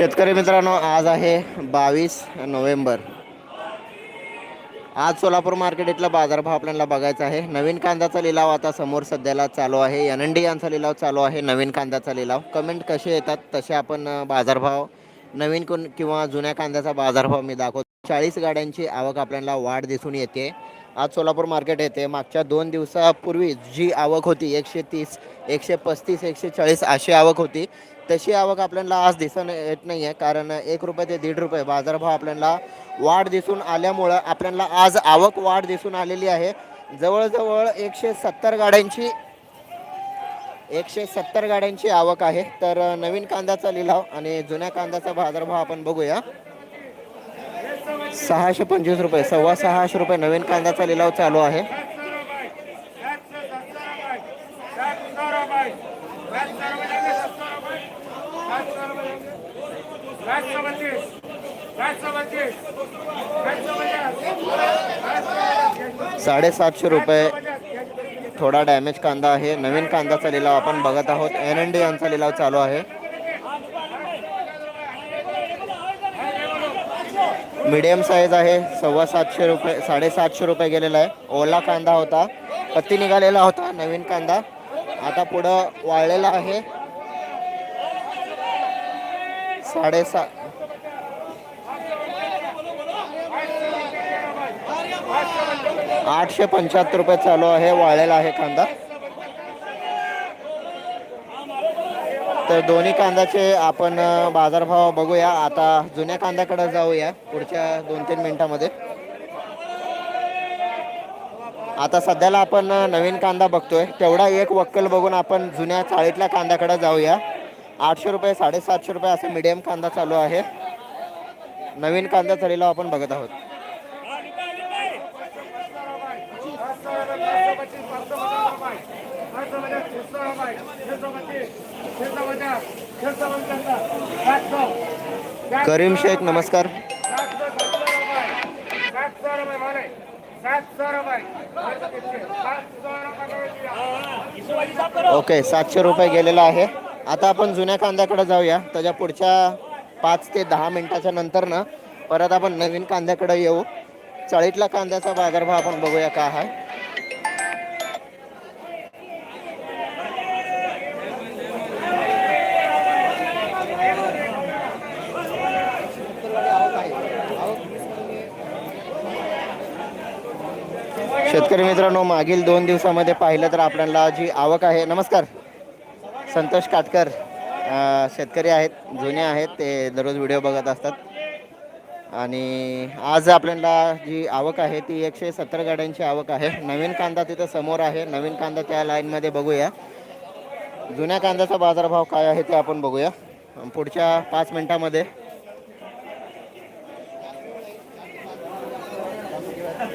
शेतकरी मित्रांनो आज आहे बावीस नोव्हेंबर. आज सोलापूर मार्केट इथला बाजारभाव आपल्याला बघायचा आहे. नवीन कांद्याचा लिलाव आता समोर सध्याला चालू आहे. एन डी यांचा लिलाव चालू आहे नवीन कांद्याचा लिलाव. कमेंट कसे येतात? तसे आपण बाजारभाव नवीन कोण किंवा जुन्या कांद्याचा बाजारभाव मी दाखवतो. चाळीस गाड्यांची आवक आपल्याला वाढ दिसून येते. आज सोलापूर मार्केट येते. मागच्या दोन दिवसापूर्वी जी आवक होती एकशे तीस एकशे पस्तीस एकशे चाळीस अशी आवक होती. तशी आवक आपल्याला आज दिसून येत नाही आहे कारण एक रुपये ते दीड रुपये बाजारभाव आपल्याला वाढ दिसून आल्यामुळं आपल्याला आज आवक वाढ दिसून आलेली आहे. जवळजवळ एकशे सत्तर गाड्यांची एकशे सत्तर गाड्यांची आवक आहे. तर नवीन कांद्याचा लिलाव आणि जुन्या कांद्याचा बाजारभाव आपण बघूया. सहाशे पंचवीस रुपये सव्वा सहाशे रुपये नवीन कांद्याचा लिलाव चालू आहे. साडेसातशे रुपये. थोडा डॅमेज कांदा आहे. नवीन कांदाचा लिलाव आपण बघत आहोत. एन एन डी यांचा लिलाव चालू आहे. मीडियम साईज आहे. सव्वा सातशे रुपये साडेसातशे रुपये गेलेला आहे. ओला कांदा होता. पत्ती निघालेला होता. नवीन कांदा. आता पुढं वाळलेला आहे. साडेसा आठशे पंच्याहत्तर रुपये चालू आहे वाळलेला आहे कांदा. तर दोन्ही कांद्याचे आपण बाजारभाव बघूया. आता जुन्या कांद्याकडे जाऊया पुढच्या दोन तीन मिनिटामध्ये. आता सध्याला आपण नवीन कांदा बघतोय. तेवढा एक वक्कल बघून आपण जुन्या चाळीतल्या कांद्याकडे जाऊया. आठशे रुपये साडेसातशे रुपये असं मीडियम कांदा चालू आहे. नवीन कांदा चालीला आपण बघत आहोत. करीम शेख नमस्कार. ओके सातशे रुपये गेलेला आहे. आता आपण जुन्या कांद्याकडे जाऊया. त्याच्या पुढच्या पाच ते दहा मिनिटाच्या नंतर ना परत आपण नवीन कांद्याकडे येऊ. चाळीतला कांद्याचा बाजारभाव आपण बघूया का आहे. शेतकरी मित्रांनो मागील दोन दिवसामध्ये पाहिलं तर आपल्याला जी आवक आहे नमस्कार. संतोष काटकर शेतकरी आहेत जुने आहेत ते दररोज व्हिडिओ बघत असतात. आणि आज आपल्याला जी आवक आहे ती एकशे सत्तर गाड्यांची आवक आहे. नवीन कांदा तिथं समोर आहे नवीन कांदा त्या लाईनमध्ये बघूया. जुन्या कांद्याचा बाजारभाव काय आहे ते आपण बघूया. पुढच्या पाच मिनिटामध्ये ओके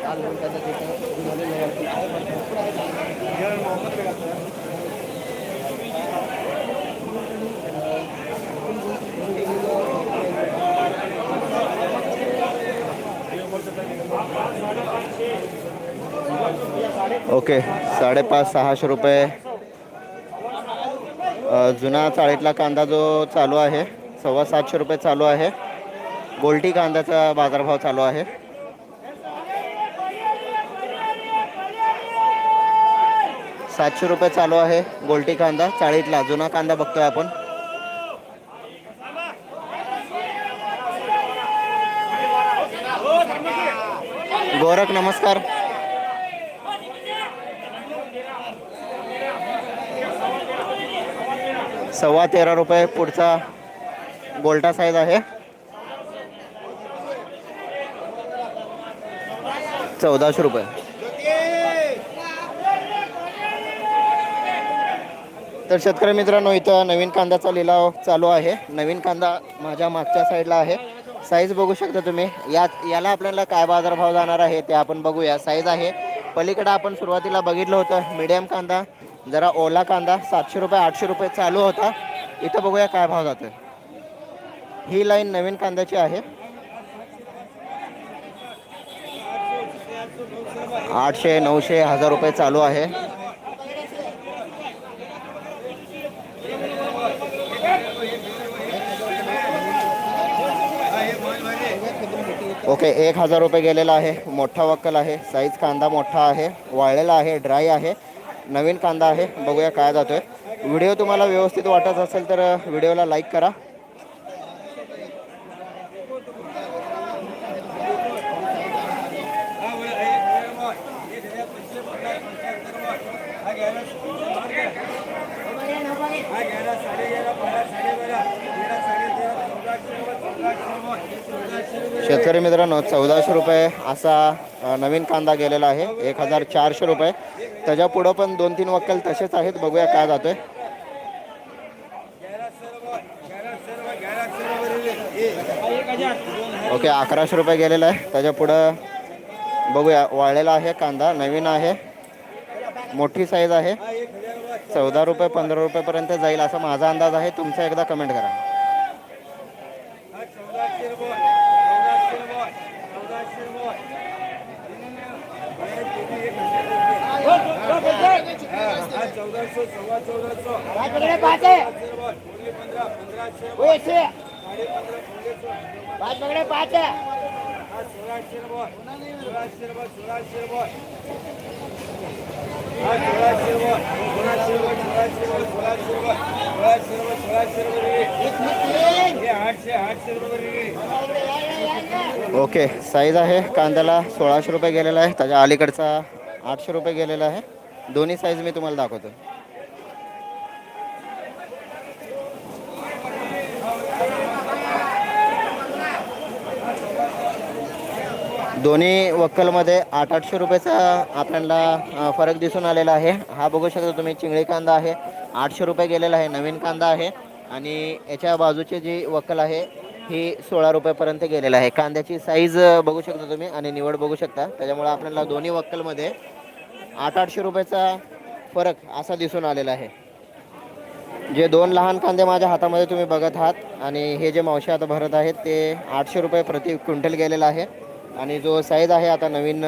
साडेपाच सहाशे रुपये. जुना चाळीतला कांदा जो चालू आहे सव्वा सातशे रुपये चालू आहे. गोल्टी कांद्याचा बाजारभाव चालू आहे. सातशे रुपये चालू आहे. गोल्टी कांदा चाळीतला जुना कांदा बघतोय आपण. गोरख नमस्कार. सव्वा तेरा रुपये पुढचा गोल्टा साईज आहे. चौदाशे रुपये. तर शेतकरी मित्रांनो इथं नवीन कांदाचा लिलाव चालू आहे. नवीन कांदा माझ्या मागच्या साईडला आहे. साईज बघू शकता तुम्ही. यात याला आपल्याला काय बाजारभाव जाणार आहे ते आपण बघूया. साईज आहे. पलीकडं आपण सुरुवातीला बघितलं होतं मीडियम कांदा जरा ओला कांदा सातशे रुपये आठशे रुपये चालू होता. इथं बघूया काय भाव जातो ही लाईन नवीन कांद्याची आहे. आठशे नऊशे हजार रुपये चालू आहे. ओके एक हजार रुपये गेलेला आहे. मोठा वक्कल आहे. साईज कांदा मोठा आहे. वाळलेला आहे. ड्राय आहे. नवीन कांदा आहे. बघूया काय जातोय. व्हिडिओ तुम्हाला व्यवस्थित वाटत असेल तर व्हिडिओला लाईक करा. शेतकरी मित्रांनो चौदाशे रुपये असा नवीन कांदा गेलेला आहे. एक हजार चारशे रुपये. त्याच्या पुढं पण दोन तीन वक्कल तसेच आहेत. बघूया काय जातोय. ओके अकराशे रुपये गेलेला आहे. त्याच्या पुढं बघूया. वाळलेला आहे कांदा नवीन आहे. मोठी साईज आहे. चौदा रुपये पंधरा रुपयेपर्यंत जाईल असा माझा अंदाज आहे. तुमचा एकदा कमेंट करा. ओके साईज आहे कांद्याला सोळाशे रुपये गेलेला आहे. त्याच्या अलीकडचा आठशे रुपये गेलेला आहे. दोन्ही साईज मी तुम्हाला दाखवतो. दोन्ही वक्कलमध्ये आठ आठशे रुपयाचा आपल्याला फरक दिसून आलेला आहे. हा बघू शकता तुम्ही चिंगळी कांदा आहे आठशे रुपये गेलेला आहे नवीन कांदा आहे. आणि याच्या बाजूची जी वक्कल आहे ही सोळा रुपयापर्यंत गेलेला आहे. कांद्याची साईज बघू शकता तुम्ही आणि निवड बघू शकता. त्याच्यामुळे आपल्याला दोन्ही वक्कलमध्ये आठ आठशे रुपयाचा फरक असा दिसून आलेला आहे. जे दोन लहान कांदे माझ्या हातामध्ये तुम्ही बघत आहात आणि हे जे मावशी आता भरत आहेत ते आठशे रुपये प्रति क्विंटल गेलेला आहे. आणि जो साईज आहे आता नवीन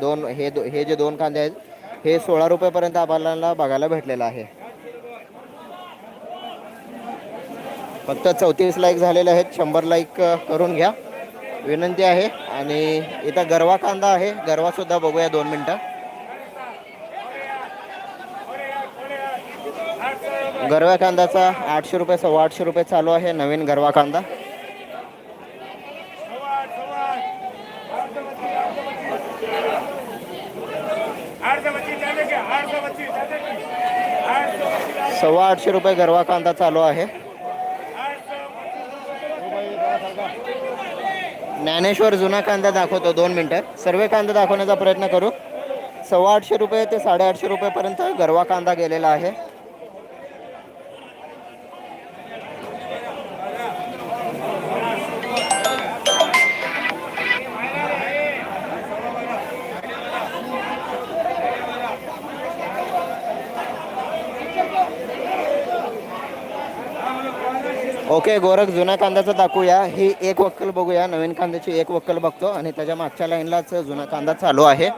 दोन हे दो हे जे दोन कांदे आहेत हे सोळा रुपयेपर्यंत आपल्याला बघायला भेटलेलं आहे. फक्त चौतीस लाईक झालेले आहेत शंभर लाईक करून घ्या. विनंती आहे. आणि इथं गरवा कांदा आहे गरवासुद्धा बघूया दोन मिनटं. गरवा कांद्याचा आठशे रुपये सव्वा आठशे रुपये चालू आहे नवीन गरवा कांदा. सव्वा आठशे रुपये गरवा कांदा चालू आहे. ज्ञानेश्वर जुना कांदा दाखवतो दोन मिनटं. सर्व कांदा दाखवण्याचा प्रयत्न करू. सव्वा आठशे रुपये ते साडेआठशे रुपयेपर्यंत गरवा कांदा गेलेला आहे. ओके गोरख जुन्या कांद्याचं दाखवूया. ही एक वक्कल बघूया. नवीन कांद्याची एक वक्कल बघतो आणि त्याच्या मागच्या लाईनलाच जुना कांदा चालू आहे.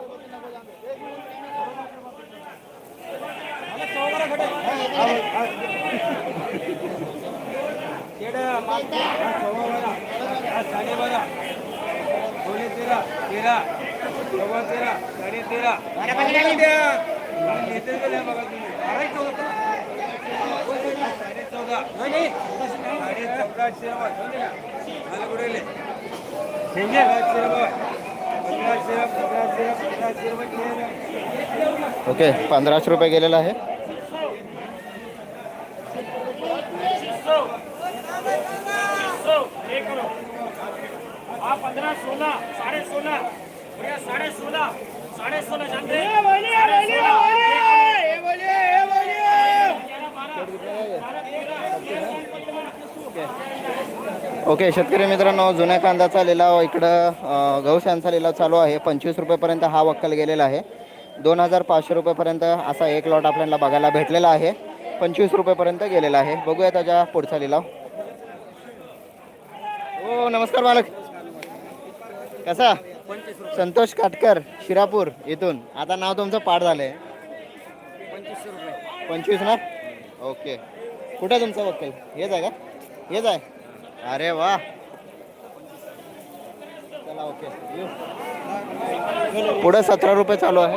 ओके पंधराशे रुपये गेलेला आहे. ओके शेतकरी मित्रांनो जुन्या कांद्याचा लिलाव इकडं अ, गौशांचा लिलाव चालू आहे. पंचवीस रुपयेपर्यंत हा वक्कल गेलेला आहे. दोन हजार पाचशे रुपयेपर्यंत असा एक लॉट आपल्याला बघायला भेटलेला आहे. पंचवीस रुपयेपर्यंत गेलेला आहे. बघूया त्याच्या पुढचा लिलाव. हो नमस्कार मालक. कसा? संतोष काटकर शिरापूर इथून. आता नाव तुमचं पाठ झालंय. पंचवीस ना? ओके. कुठे तुमचं वकील? हेच आहे का? हेच आहे. अरे वा. पुढे सतरा रुपये चालू आहे.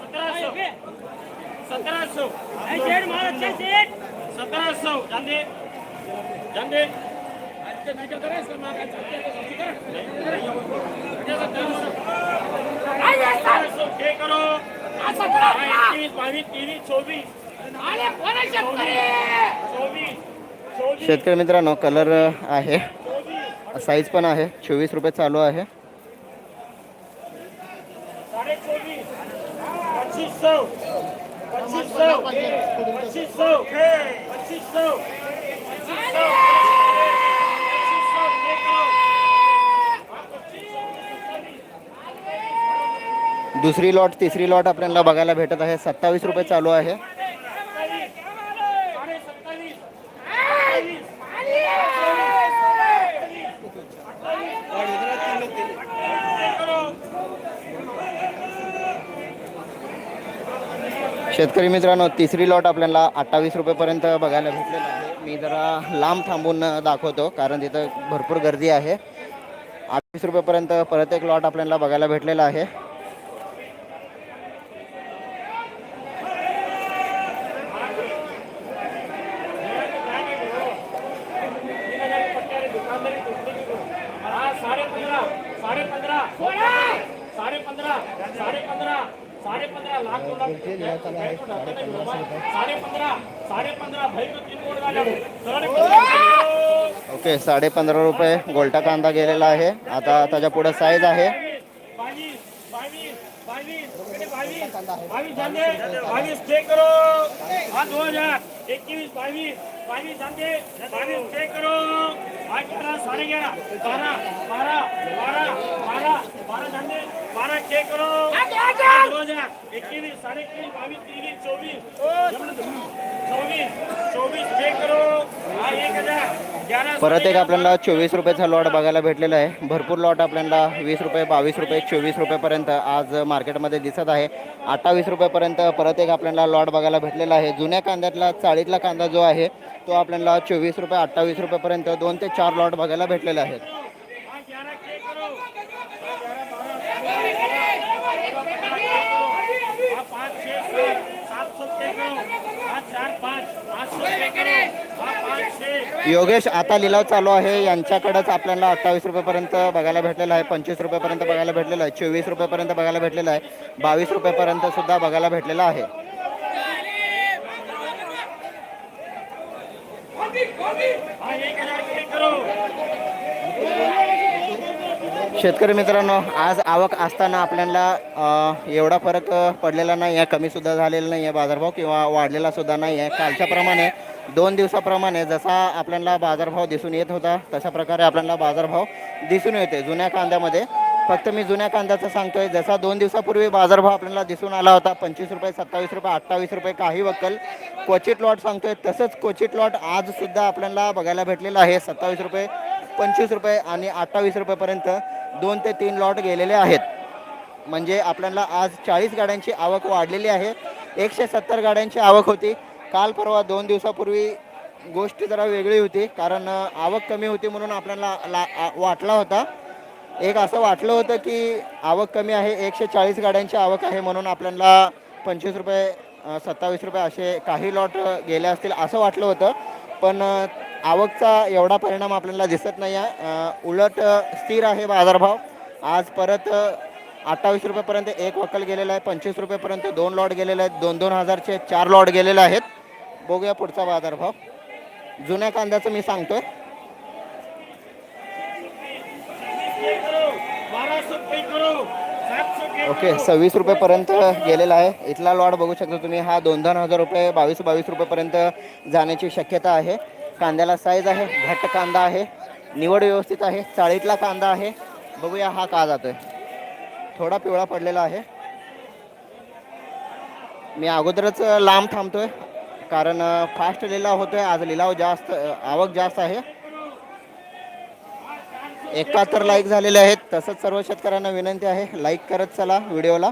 सतरा सतरा चोवीस शेतकरी मित्रांनो कलर आहे. साईज पण आहे. चोवीस रुपये चालू आहे. दुसरी लॉट तिसरी लॉट आपल्याला बघायला भेटत आहे. सत्तावीस रुपये चालू आहे. शेतकरी मित्रांनो तिसरी लॉट आपल्याला अठ्ठावीस रुपयेपर्यंत बघायला भेटलेलं आहे. मी जरा लांब थांबून दाखवतो कारण तिथं भरपूर गर्दी आहे. अठ्ठावीस रुपयेपर्यंत परत एक लॉट आपल्याला बघायला भेटलेला आहे हाँ, साढ़े पंद्रह साढ़े पंद्रह साढ़े पंद्रह साढ़े पंद्रह साढ़े पंद्रह लाख दो लाख साढ़े पंद्रह साढ़े पंद्रह भाई को तीन कोड वाले साढ़े पंद्रह ओके साडे पंधरा रुपये गोलटा कांदा गेलेला आहे आता त्याच्या पुढे साईज आहे बाईस बावीस जाने बाईस चेक करो. दो हजार इक्कीस बाईस बाईस जाने बाईस चेक करो. बारह बारह बारह बारह जाने बारह चेक करो. चेक हाँ एक हजार. परत एक आपल्याला चोवीस रुपयाचा लॉट बघायला भेटलेला आहे. भरपूर लॉट आपल्याला वीस रुपये बावीस रुपये चोवीस रुपयेपर्यंत आज मार्केटमध्ये दिसत आहे. अठ्ठावीस रुपयेपर्यंत परत एक आपल्याला लॉट बघायला भेटलेला आहे. जुन्या कांद्यातला चाळीतला कांदा जो आहे तो आपल्याला चोवीस रुपये अठ्ठावीस रुपयेपर्यंत दोन ते चार लॉट बघायला भेटलेले आहेत. योगेश आता लिलाव चालू आहे. यांच्याकडेच आपल्याला अठ्ठावीस रुपयेपर्यंत बघायला भेटलेला आहे. पंचवीस रुपयेपर्यंत बघायला भेटलेला आहे. चोवीस रुपयेपर्यंत बघायला भेटलेला आहे. बावीस रुपयेपर्यंत सुद्धा बघायला भेटलेला आहे हाँ एक हजार चेक करो शेतकरी मित्रांनो आज आवक असताना आपल्याला एवढा फरक पडलेला नाही आहे कमीसुद्धा झालेला नाही आहे बाजारभाव किंवा वाढलेला सुद्धा नाही आहे कालच्याप्रमाणे दोन दिवसाप्रमाणे जसा आपल्याला बाजारभाव दिसून येत होता तशा प्रकारे आपल्याला बाजारभाव दिसून येते जुन्या कांद्यामध्ये फक्त मी जुन्या कांद्याचा सांगतोय. जसा दोन दिवसापूर्वी बाजारभाव आपल्याला दिसून आला होता पंचवीस रुपये सत्तावीस रुपये अठ्ठावीस रुपये काही वक्कल. क्वचित लॉट सांगतोय तसंच क्वचित लॉट आज सुद्धा आपल्याला बघायला भेटलेला आहे. सत्तावीस रुपये पंचवीस रुपये आणि अठ्ठावीस रुपयेपर्यंत दोन ते तीन लॉट गेलेले आहेत. म्हणजे आपल्याला आज चाळीस गाड्यांची आवक वाढलेली आहे. एकशे सत्तर गाड्यांची आवक होती. काल परवा दोन दिवसापूर्वी गोष्ट जरा वेगळी होती कारण आवक कमी होती म्हणून आपल्याला ला आ- वाटला होता. एक असं वाटलं होतं की आवक कमी आहे एकशे चाळीस गाड्यांची आवक आहे म्हणून आपल्याला पंचवीस रुपये सत्तावीस रुपये असे काही लॉट गेले असतील असं वाटलं होतं. पण आवकचा एवढा परिणाम आपल्याला दिसत नाही आहे. उलट स्थिर आहे बाजारभाव. आज परत अठ्ठावीस रुपयेपर्यंत एक वक्कल गेलेला आहे पंचवीस रुपयेपर्यंत दोन लॉट गेलेले आहेत दोन दोन हजारचे चार लॉट गेलेले आहेत. बघूया पुढचा बाजारभाव. जुन्या कांद्याचं मी सांगतोय चेक करो बारह सौ चेक करो सात सौ चेक ओके सव्वीस रुपयेपर्यंत गेलेला आहे. इथला लॉट बघू शकता तुम्ही. हा दोन दोन हजार रुपये बावीस बावीस रुपयेपर्यंत जाण्याची शक्यता आहे. कांद्याला साईज आहे घट्ट कांदा आहे. निवड व्यवस्थित आहे. चाळीतला कांदा आहे. बघूया हा का जातोय. थोडा पिवळा पडलेला आहे. मी अगोदरच लांब थांबतोय. कारण फास्ट लिलाव होतोय. आज लिलाव जास्त आवक जास्त आहे. एकाहत्तर लाईक झालेले आहेत. तसंच सर्व शेतकऱ्यांना विनंती आहे लाईक करत चला व्हिडिओला.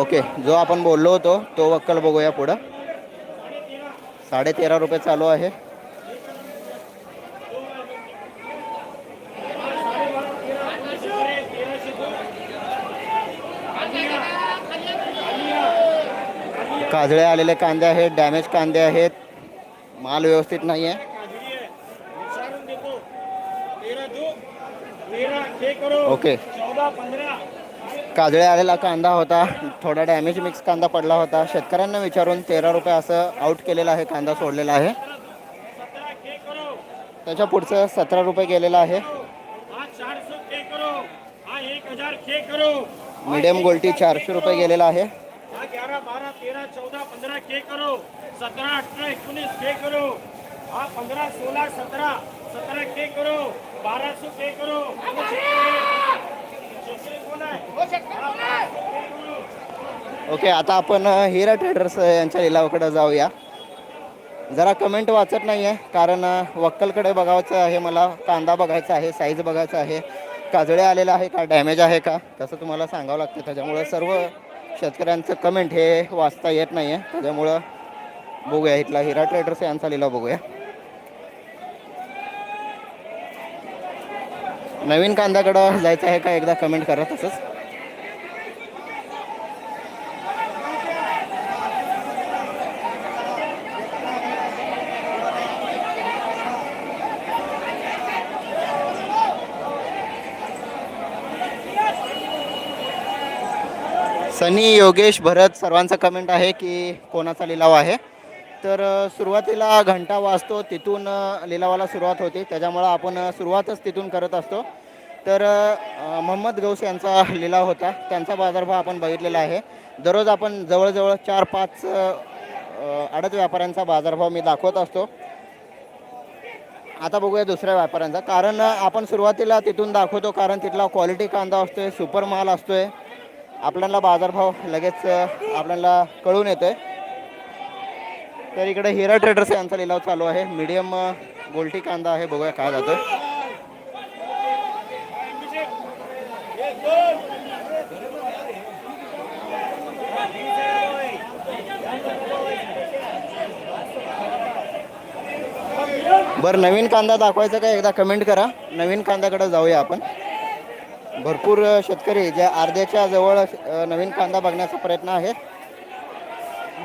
ओके जो आपण बोललो होतो तो वक्कल बघूया पुढं. साडेतेरा रुपये चालू आहे. काजळे आलेले कांदे आहेत डॅमेज कांदे आहेत. माल व्यवस्थित नाही आहे ओके. काजळे आलेला कांदा होता. थोडा डॅमेज मिक्स कांदा पडला होता. शेतकऱ्यांना विचारून तेरा रुपये असं आउट केलेला आहे कांदा सोडलेला आहे. त्याच्या पुढचं सतरा रुपये गेलेला आहे. मीडियम गोल्टी चारशे रुपये गेलेला आहे. ग्यारह बारह तेरह चौदह पंद्रह के करो। सत्रह अठारह उन्नीस के करो। हा पंद्रह सोलह सत्रह सत्रह के करो। बारह सौ के करो। ओके आता आपण हिरा ट्रेडर्स यांच्या लिलावाकडे जाऊया. जरा कमेंट वाचत नाही आहे कारण वक्कलकडे बघायचं आहे मला कांदा बघायचा आहे साईज बघायचा आहे काजळे आलेला आहे का डॅमेज आहे का तसं तुम्हाला सांगावं लागतं. त्याच्यामुळे सर्व शेतकऱ्यांचं कमेंट हे वाचता येत नाही आहे त्याच्यामुळं बघूया इथला हिरा ट्रेडर्स यांचा लिलाव बघूया. नवीन कांद्याकडं जायचं आहे का एकदा कमेंट करा तसंच. सनी योगेश भरत सर्वांचा कमेंट आहे की कोणाचा लिलाव आहे. तर सुरुवातीला घंटा वाजतो तिथून लिलावाला सुरुवात होते. त्याच्यामुळं आपण सुरुवातच तिथून करत असतो. तर मोहम्मद गौस यांचा लिलाव होता. त्यांचा बाजारभाव आपण बघितलेला आहे. दररोज आपण जवळजवळ चार पाच अडत व्यापाऱ्यांचा बाजारभाव मी दाखवत असतो. आता बघूया दुसऱ्या व्यापाऱ्यांचा. कारण आपण सुरुवातीला तिथून दाखवतो कारण तिथला क्वालिटी कांदा असतोय सुपर माल असतोय. आपल्याला बाजारभाव लगेच आपल्याला कळून येतोय. तर इकडे हिरा ट्रेडर्स यांचा लिलाव चालू आहे. मीडियम गोल्टी कांदा आहे. बघूया काय जातो बरं नवीन कांदा दाखवायचा का एकदा कमेंट करा. नवीन कांद्याकडे जाऊया आपण. भरपूर शेतकरी ज्या अर्ध्याच्या जवळ नवीन कांदा बघण्याचा प्रयत्न आहे.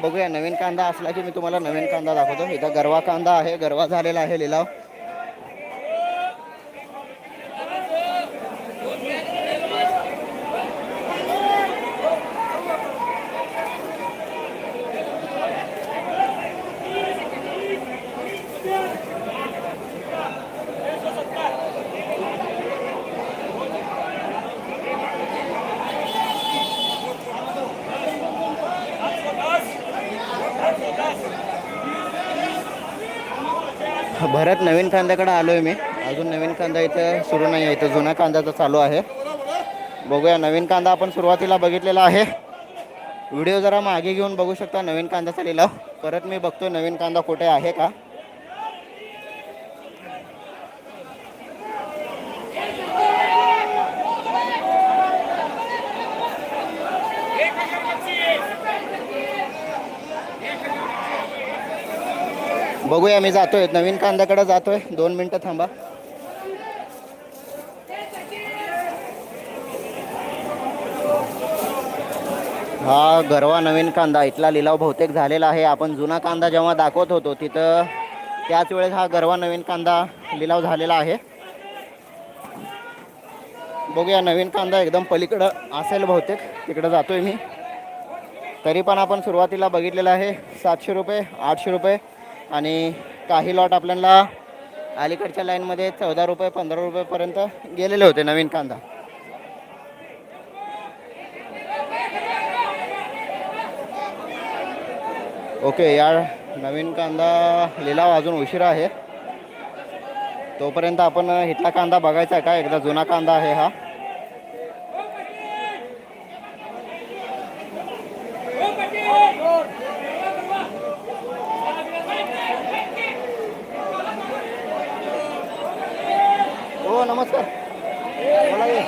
बघूया नवीन कांदा असला की मी तुम्हाला नवीन कांदा दाखवतो. इथं गरवा कांदा आहे गरवा झालेला आहे लिलाव. परत नवीन कांद्याकडे आलो आहे मी. अजून नवीन कांदा इथं सुरू नाही आहे इथं जुना तर चालू आहे. बघूया नवीन कांदा आपण सुरुवातीला बघितलेला आहे. व्हिडिओ जरा मागे घेऊन बघू शकता नवीन कांदा लिलाव परत मी बघतो नवीन कांदा कुठे आहे का. बघूया मी जातोय. नवीन कांद्याकडे जातोय. दोन मिनटं थांबा. हा गरवा नवीन कांदा. इथला लिलाव बहुतेक झालेला आहे. आपण जुना कांदा जेव्हा दाखवत होतो तिथं त्याच वेळेस हा गरवा नवीन कांदा लिलाव झालेला आहे. बघूया नवीन कांदा एकदम पलीकडं असेल बहुतेक. तिकडं जातोय मी. तरी पण आपण सुरुवातीला बघितलेलं आहे. सातशे रुपये आठशे रुपये. आणि काही लॉट आपल्याला अलीकडच्या लाईनमध्ये चौदा रुपये पंधरा रुपयेपर्यंत गेलेले होते नवीन कांदा. ओके या नवीन कांदा लिलाव अजून उशिरा आहे. तोपर्यंत आपण इथला कांदा बघायचा आहे का? एकदा जुना कांदा आहे हा नमस्कार बोला की.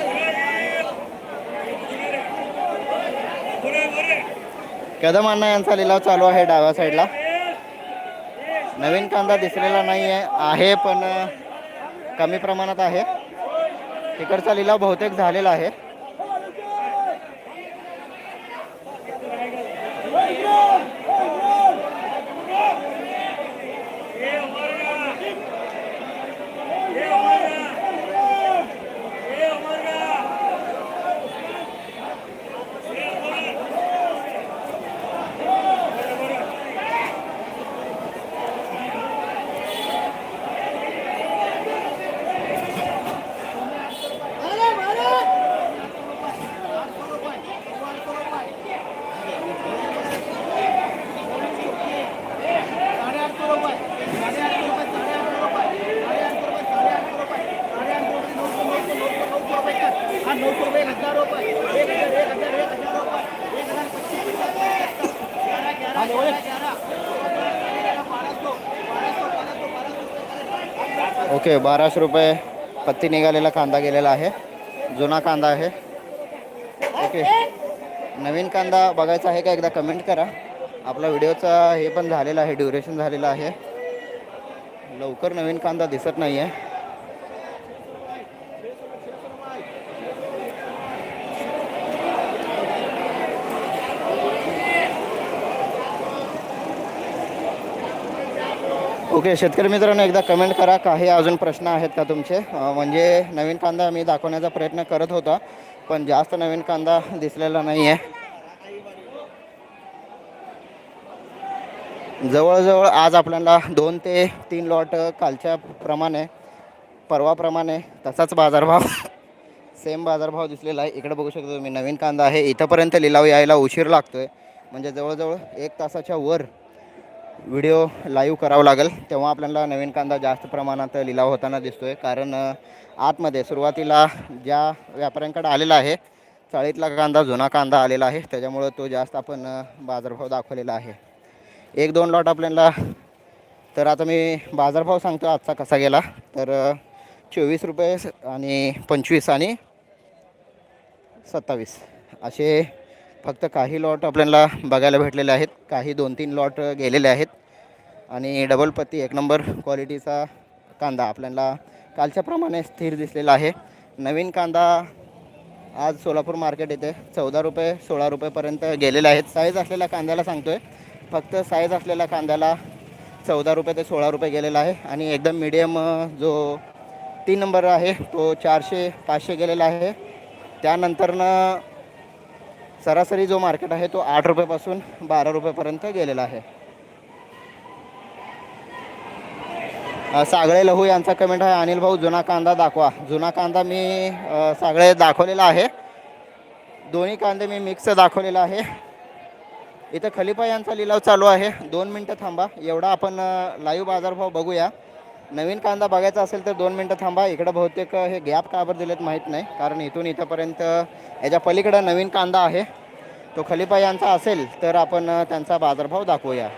कदम अण्णा यांचा लिलाव चालू आहे डाव्या साईडला. नवीन कांदा दिसलेला नाही आहे आहे पण कमी प्रमाणात आहे. तिकडचा लिलाव बहुतेक झालेला आहे. ओके बाराशे रुपये पत्ती निघालेला कांदा गेलेला आहे. जुना कांदा आहे. ओके. नवीन कांदा बघायचा आहे का एकदा कमेंट करा. आपला व्हिडिओचा हे पण झालेला आहे ड्युरेशन झालेलं आहे. लवकर नवीन कांदा दिसत नाही आहे ओके शेतकरी मित्रांनो एकदा कमेंट करा. काही अजून प्रश्न आहेत का तुमचे? म्हणजे नवीन कांदा मी दाखवण्याचा प्रयत्न करत होता पण जास्त नवीन कांदा दिसलेला नाही आहे जवळजवळ आज आपल्याला दोन ते तीन लॉट कालच्या प्रमाणे परवाप्रमाणे तसाच बाजारभाव सेम बाजारभाव दिसलेला आहे. इकडे बघू शकतो तुम्ही नवीन कांदा आहे. इथंपर्यंत लिलाव यायला उशीर लागतोय. म्हणजे जवळजवळ एक तासाच्या वर व्हिडिओ लाईव्ह करावं लागेल. तेव्हा आपल्याला नवीन कांदा जास्त प्रमाणात लिलाव होताना दिसतो आहे कारण आतमध्ये सुरुवातीला ज्या व्यापाऱ्यांकडे आलेला आहे चाळीतला कांदा जुना कांदा आलेला आहे. त्याच्यामुळं तो जास्त आपण बाजारभाव दाखवलेला आहे. एक दोन लॉट आपल्याला तर आता मी बाजारभाव सांगतो आजचा कसा गेला. तर चोवीस रुपये आणि पंचवीस आणि सत्तावीस. असे फक्त काही लॉट आपल्याला बघायला भेटलेले आहेत. काही दोन तीन लॉट गेलेले आहेत. आणि डबल पत्ती एक नंबर क्वालिटीचा कांदा आपल्याला कालच्याप्रमाणे स्थिर दिसलेला आहे. नवीन कांदा आज सोलापूर मार्केट येथे चौदा रुपये सोळा रुपयेपर्यंत गेलेले आहेत. साईज असलेल्या कांद्याला सांगतो आहे फक्त साईज असलेल्या कांद्याला चौदा रुपये ते सोळा रुपये गेलेला आहे. आणि एकदम मिडियम जो तीन नंबर आहे तो चारशे पाचशे गेलेला आहे. त्यानंतरनं सरासरी जो मार्केट आहे तो आठ रुपयापासून बारा रुपयेपर्यंत गेलेला आहे. सागळे लहू यांचा कमेंट आहे. अनिल भाऊ जुना कांदा दाखवा. जुना कांदा मी सागळे दाखवलेला आहे. दोन्ही कांदे मी मिक्स दाखवलेला आहे. इथं खलिफा यांचा लिलाव चालू आहे. दोन मिनटं थांबा. एवढा आपण लाईव्ह बाजारभाव बघूया. नवीन कांदा बघायचा असेल तर दोन मिनटं थांबा. इकडं बहुतेक हे गॅप का बरं दिलेत माहीत नाही. कारण इथून इथंपर्यंत याच्या पलीकडं नवीन कांदा आहे. तो खलिपा यांचा असेल तर आपण त्यांचा बाजारभाव दाखवूया.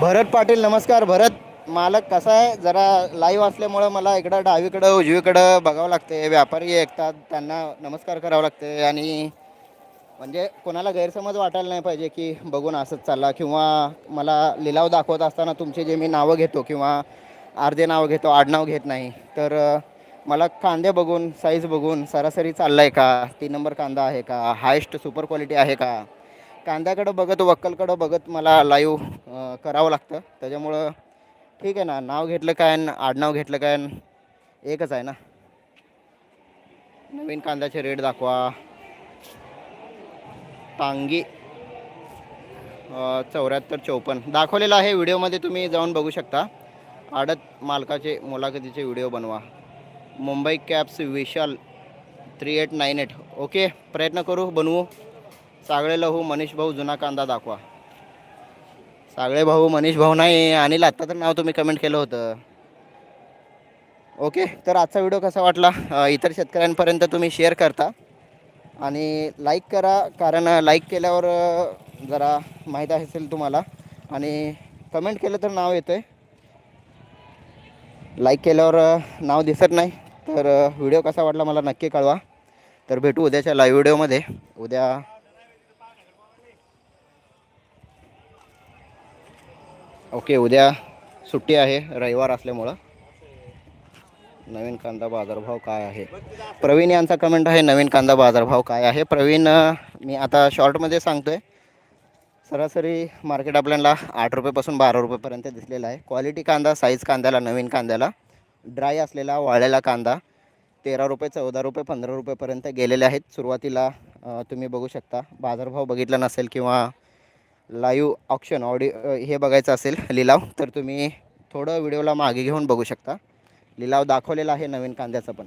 भरत पाटील नमस्कार. भरत मालक कसा आहे? जरा लाईव्ह असल्यामुळं मला इकडं डावीकडं उजवीकडं बघावं लागते व्यापारी ऐकतात त्यांना नमस्कार करावं लागते आणि म्हणजे कोणाला गैरसमज वाटायला नाही पाहिजे की बघून असंच चालला. किंवा मला लिलाव दाखवत असताना तुमचे जे मी नावं घेतो किंवा अर्धे नावं घेतो आडनाव घेत नाही. तर मला कांदे बघून साईज बघून सरासरी चालला आहे का? तीन नंबर कांदा आहे का? हायस्ट सुपर क्वालिटी आहे का? कांद्याकडं बघत वक्कलकडं बघत मला लाईव्ह करावं लागतं. त्याच्यामुळं ठीक आहे ना नाव घेतलं काय न आडनाव घेतलं काय एकच आहे ना. नवीन कांद्याचे रेट दाखवा. टांगी चौऱ्याहत्तर चौपन्न. दाखवलेलं आहे व्हिडिओमध्ये तुम्ही जाऊन बघू शकता. आडत मालकाचे मुलाखतीचे व्हिडिओ बनवा. Mumbai cabs Vishal three eight nine eight okay प्रयत्न करू बनवू. सागळे लहू मनीष भाऊ जुना कांदा दाखवा. सागळे भाऊ मनीष भाऊ नाही अनिल आत्ता तर नाव तुम्ही कमेंट केलं होतं. ओके तर आजचा व्हिडिओ कसा वाटला? इतर शेतकऱ्यांपर्यंत तुम्ही शेअर करता. आणि लाईक करा कारण लाईक केल्यावर जरा माहीत असेल तुम्हाला. आणि कमेंट केलं तर नाव येतं आहे लाईक केल्यावर नाव दिसत नाही तर व्हिडिओ कसा वाटला मला नक्की कळवा. तर भेटू उद्याच्या लाईव्ह व्हिडिओमध्ये उद्या ओके उद्या सुट्टी आहे रविवार असल्यामुळं. नवीन कांदा बाजारभाव काय आहे? प्रवीण यांचा कमेंट आहे नवीन कांदा बाजारभाव काय आहे? प्रवीण मी आता शॉर्टमध्ये सांगतो आहे सरासरी मार्केट आपल्याला आठ रुपयेपासून बारा रुपयेपर्यंत दिसलेला आहे. क्वालिटी कांदा साईज कांद्याला नवीन कांद्याला. ड्राय असलेला वाळलेला कांदा तेरा रुपये चौदा रुपये पंधरा रुपयेपर्यंत गेलेले आहेत. सुरुवातीला तुम्ही बघू शकता. बाजारभाव बघितला नसेल किंवा लाईव्ह ऑप्शन ऑडिओ हे बघायचं असेल लिलाव तर तुम्ही थोडं व्हिडिओला मागे घेऊन बघू शकता. लिलाव दाखवलेला आहे नवीन कांद्याचा पण.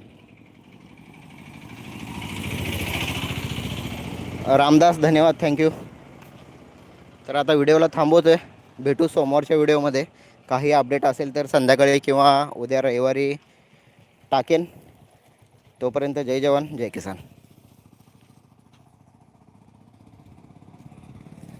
रामदास धन्यवाद थँक्यू तर आता व्हिडिओला थांबवतोय. भेटू सोमवारच्या व्हिडिओमध्ये. काही अपडेट असेल तर संध्याकाळी किंवा उद्या रविवारी टाकेन. तोपर्यंत जय जवान जय किसान.